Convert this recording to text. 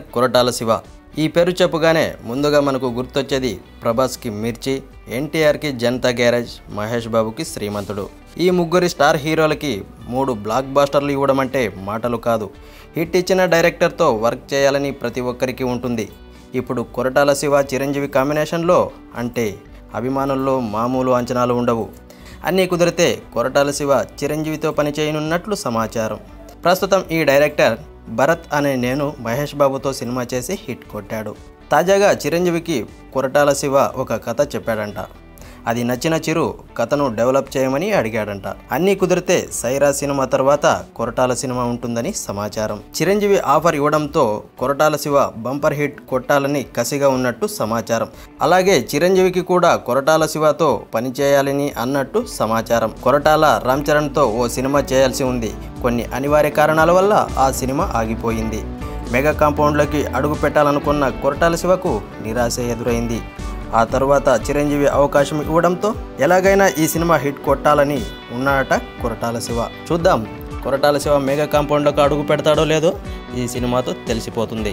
కొరటాల శివ. ఈ పేరు చెప్పగానే ముందుగా మనకు గుర్తొచ్చేది ప్రభాస్కి మిర్చి ఎన్టీఆర్కి జనతా గ్యారేజ్ మహేష్ బాబుకి శ్రీమంతుడు. ఈ ముగ్గురి స్టార్ హీరోలకి మూడు బ్లాక్ బాస్టర్లు ఇవ్వడం అంటే మాటలు కాదు. హిట్ ఇచ్చిన డైరెక్టర్తో వర్క్ చేయాలని ప్రతి ఒక్కరికి ఉంటుంది. ఇప్పుడు కొరటాల శివ చిరంజీవి కాంబినేషన్లో అంటే అభిమానుల్లో మామూలు అంచనాలు ఉండవు. అన్నీ కుదిరితే కొరటాల శివ చిరంజీవితో పనిచేయనున్నట్లు సమాచారం. ప్రస్తుతం ఈ డైరెక్టర్ భరత్ అనే నేను మహేష్ బాబుతో సినిమా చేసి హిట్ కొట్టాడు. తాజాగా చిరంజీవికి కొరటాల శివ ఒక కథ చెప్పాడంట. అది నచ్చిన చిరు కథను డెవలప్ చేయమని అడిగాడంట. అన్నీ కుదిరితే సైరా సినిమా తర్వాత కొరటాల సినిమా ఉంటుందని సమాచారం. చిరంజీవి ఆఫర్ ఇవ్వడంతో కొరటాల శివ బంపర్ హిట్ కొట్టాలని కసిగా ఉన్నట్టు సమాచారం. అలాగే చిరంజీవికి కూడా కొరటాల శివతో పనిచేయాలని అన్నట్టు సమాచారం. కొరటాల రామ్ చరణ్తో ఓ సినిమా చేయాల్సి ఉంది. కొన్ని అనివార్య కారణాల వల్ల ఆ సినిమా ఆగిపోయింది. మెగా కాంపౌండ్లోకి అడుగు పెట్టాలనుకున్న కొరటాల శివకు నిరాశ ఎదురైంది. ఆ తర్వాత చిరంజీవి అవకాశం ఇవ్వడంతో ఎలాగైనా ఈ సినిమా హిట్ కొట్టాలని ఉన్నాట కొరటాల శివ. చూద్దాం కొరటాల శివ మెగా కాంపౌండ్లో అడుగు పెడతాడో లేదో ఈ సినిమాతో తెలిసిపోతుంది.